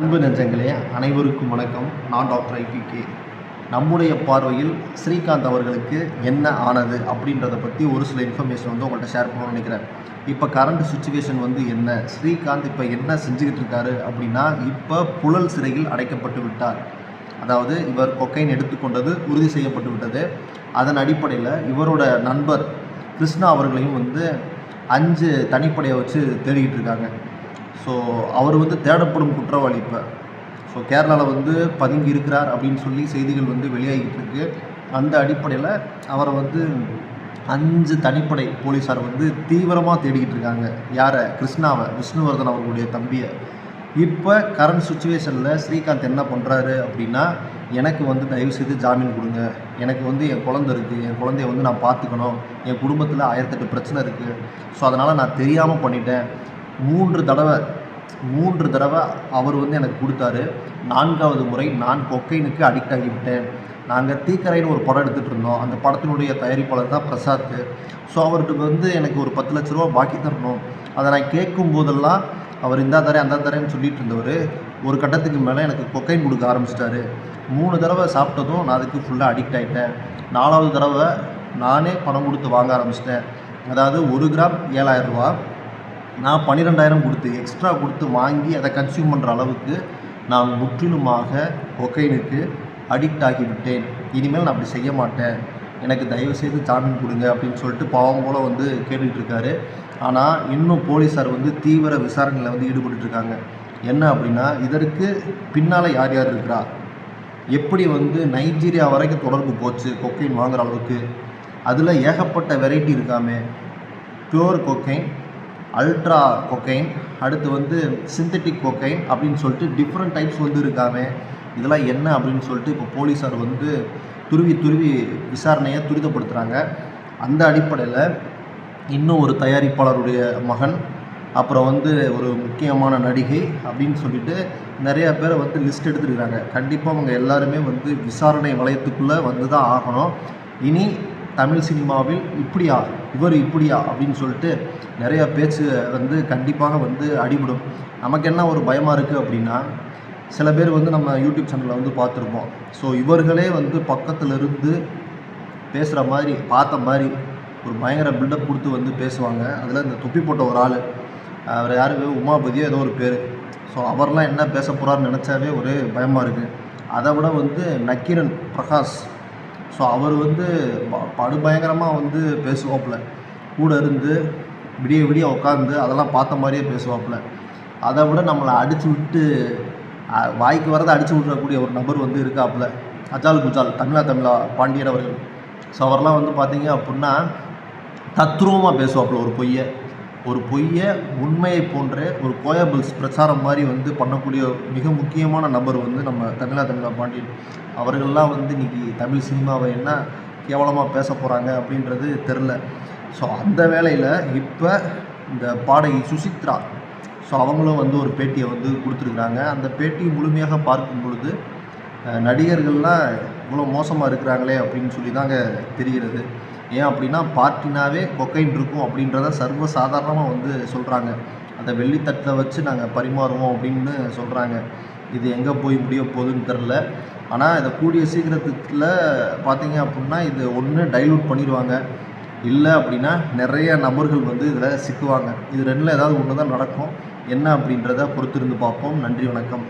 அன்பு நெஞ்சங்களே அனைவருக்கும் வணக்கம். நான் டாக்டர் ஐபிகே நம்முடைய பார்வையில் ஸ்ரீகாந்த் அவர்களுக்கு என்ன ஆனது அப்படின்றத பற்றி ஒரு சில இன்ஃபர்மேஷன் வந்து உங்கள்கிட்ட ஷேர் பண்ணணும்னு நினைக்கிறேன். இப்போ கரண்ட் சுச்சுவேஷன் வந்து என்ன? ஸ்ரீகாந்த் இப்போ என்ன செஞ்சுக்கிட்டு இருக்காரு அப்படின்னா இப்போ புழல் சிறையில் அடைக்கப்பட்டு விட்டார். அதாவது இவர் கொக்கைன் எடுத்துக்கொண்டது உறுதி செய்யப்பட்டு விட்டது. அதன் அடிப்படையில் இவரோட நண்பர் கிருஷ்ணா அவர்களையும் வந்து அஞ்சு தனிப்படையை வச்சு தேடிக்கிட்டு இருக்காங்க. ஸோ அவர் வந்து தேடப்படும் குற்றவாளி இப்போ. ஸோ கேரளாவில் வந்து பதுங்கி இருக்கிறார் அப்படின்னு சொல்லி செய்திகள் வந்து வெளியாகிட்டு இருக்கு. அந்த அடிப்படையில் அவரை வந்து அஞ்சு தனிப்படை போலீஸார் வந்து தீவிரமாக தேடிக்கிட்டு இருக்காங்க. யாரை? கிருஷ்ணாவை விஷ்ணுவர்தன் அவர்களுடைய தம்பியை. இப்போ கரண்ட் சுச்சுவேஷனில் ஸ்ரீகாந்த் என்ன பண்ணுறாரு அப்படின்னா எனக்கு வந்து தயவு செய்து ஜாமீன் கொடுங்க. எனக்கு வந்து என் குழந்த இருக்குது என் குழந்தைய வந்து நான் பார்த்துக்கணும். என் குடும்பத்தில் ஆயிரத்தெட்டு பிரச்சனை இருக்குது ஸோ அதனால் நான் தெரியாமல் பண்ணிட்டேன். மூன்று தடவை மூன்று தடவை அவர் வந்து எனக்கு கொடுத்தாரு. நான்காவது முறை நான் கொக்கைனுக்கு அடிக்ட் ஆகிவிட்டேன். நாங்கள் தீக்கரைன்னு ஒரு படம் எடுத்துகிட்டு இருந்தோம். அந்த படத்தினுடைய தயாரிப்பாளர் தான் பிரசாத். ஸோ அவர்கிட்ட வந்து எனக்கு ஒரு பத்து லட்ச ரூபா பாக்கி தரணும். அதை நான் கேட்கும் போதெல்லாம் அவர் இந்தா தரேன் அந்த தரேன்னு சொல்லிட்டு இருந்தவர் ஒரு கட்டத்துக்கு மேலே எனக்கு கொக்கைன் கொடுக்க ஆரம்பிச்சிட்டாரு. மூணு தடவை சாப்பிட்டதும் நான் அதுக்கு ஃபுல்லாக அடிக்ட் ஆகிட்டேன் நாலாவது தடவை நானே பணம் கொடுத்து வாங்க ஆரம்பிச்சிட்டேன். அதாவது ஒரு கிராம் ஏழாயிரம் ரூபா நான் பன்னிரெண்டாயிரம் கொடுத்து எக்ஸ்ட்ரா கொடுத்து வாங்கி அதை கன்சியூம் பண்ணுற அளவுக்கு நான் முற்றிலுமாக கொக்கைனுக்கு அடிக்ட் ஆகிவிட்டேன். இனிமேல் நான் அப்படி செய்ய மாட்டேன். எனக்கு தயவு செய்து ஜாமீன் கொடுங்க அப்படின்னு சொல்லிட்டு பாவம் போல் வந்து கேட்டுட்ருக்காரு ஆனால் இன்னும் போலீஸார் வந்து தீவிர விசாரணையில் வந்து ஈடுபட்டுருக்காங்க என்ன அப்படின்னா இதற்கு பின்னால் யார் யார் இருக்கிறா? எப்படி வந்து நைஜீரியா வரைக்கும் தொடர்பு போச்சு கொக்கைன் வாங்குகிற அளவுக்கு? அதில் ஏகப்பட்ட வெரைட்டி இருக்காமே. பியூர் கொக்கைன் அல்ட்ரா கொக்கைன் அடுத்து வந்து சிந்தட்டிக் கொக்கைன் அப்படின்னு சொல்லிட்டு டிஃப்ரெண்ட் டைப்ஸ் வந்து இருக்காமே இதெல்லாம் என்ன அப்படின்னு சொல்லிட்டு இப்போ போலீஸார் வந்து துருவி துருவி விசாரணையை துரிதப்படுத்துகிறாங்க அந்த அடிப்படையில் இன்னும் ஒரு தயாரிப்பாளருடைய மகன் அப்புறம் வந்து ஒரு முக்கியமான நடிகை அப்படின்னு சொல்லிட்டு நிறைய பேரை வந்து லிஸ்ட் எடுத்துருக்கிறாங்க. கண்டிப்பாக அவங்க எல்லாருமே வந்து விசாரணை வளையத்துக்குள்ளே வந்து தான் ஆகணும். இனி தமிழ் சினிமாவில் இப்படியா இவர் இப்படியா அப்படின்னு சொல்லிட்டு நிறைய பேச்சு வந்து கண்டிப்பாக வந்து அடிபடும். நமக்கு என்ன ஒரு பயமாக இருக்குது அப்படின்னா சில பேர் வந்து நம்ம யூடியூப் சேனலில் வந்து பார்த்துருப்போம். ஸோ இவர்களே வந்து பக்கத்தில் இருந்து பேசுகிற மாதிரி பார்த்த மாதிரி ஒரு பயங்கர பில்டப் கொடுத்து வந்து பேசுவாங்க. அதில் இந்த தொப்பி போட்ட ஒரு ஆள். அவர் யார்? உமாபதியோ ஏதோ ஒரு பேர். ஸோ அவர்லாம் என்ன பேச போகிறாருன்னு நினச்சாவே ஒரே பயமாக இருக்குது அதை விட வந்து நக்கீரன் பிரகாஷ் ஸோ அவர் வந்து ப- படுபயங்கரமாக வந்து பேசுவாப்புல. கூட இருந்து விடிய விடிய உட்காந்து அதெல்லாம் பார்த்த மாதிரியே பேசுவாப்புல. அதை விட நம்மளை அடித்து விட்டு வாய்க்கு வரதை அடித்து விட்றக்கூடிய ஒரு நபர் வந்து இருக்காப்புல. அஜால் குஜால் தமிழா தமிழா பாண்டியன் அவர்கள். ஸோ அவர்லாம் வந்து பார்த்தீங்க அப்படின்னா தத்ரூபமாக பேசுவாப்புல ஒரு பொய்யை. ஒரு பொய்யை உண்மையை போன்ற ஒரு கோயபிள்ஸ் பிரச்சாரம் மாதிரி வந்து பண்ணக்கூடிய மிக முக்கியமான நபர் வந்து நம்ம தமிழா தமிழா பாண்டியன். அவர்கள்லாம் வந்து இன்றைக்கி தமிழ் சினிமாவை என்ன கேவலமாக பேச போகிறாங்க அப்படின்றது தெரில ஸோ அந்த வேலையில் இப்போ இந்த பாடகி சுசித்ரா ஸோ அவங்களும் வந்து ஒரு பேட்டியை வந்து கொடுத்துருக்குறாங்க. அந்த பேட்டி முழுமையாக பார்க்கும் பொழுது நடிகர்கள்லாம் இவ்வளோ மோசமாக இருக்கிறாங்களே அப்படின்னு சொல்லி தாங்க தெரிகிறது. ஏன் அப்படின்னா பார்ட்டினாவே கொக்கைன் இருக்கும் அப்படின்றத சர்வ சாதாரணமாக வந்து சொல்கிறாங்க அந்த வெள்ளித்தட்டில் வச்சு நாங்கள் பரிமாறுவோம் அப்படின்னு சொல்கிறாங்க இது எங்கே போய் முடிய போகுதுன்னு தெரில ஆனால் இதை கூடிய சீக்கிரத்தில் பார்த்தீங்க அப்படின்னா இது ஒன்று டைலூட் பண்ணிடுவாங்க. இல்லை அப்படின்னா நிறைய நபர்கள் வந்து இதில் சிக்குவாங்க. இது ரெண்டில் ஏதாவது ஒன்று தான் நடக்கும். என்ன அப்படின்றத பொறுத்திருந்து பார்ப்போம். நன்றி வணக்கம்.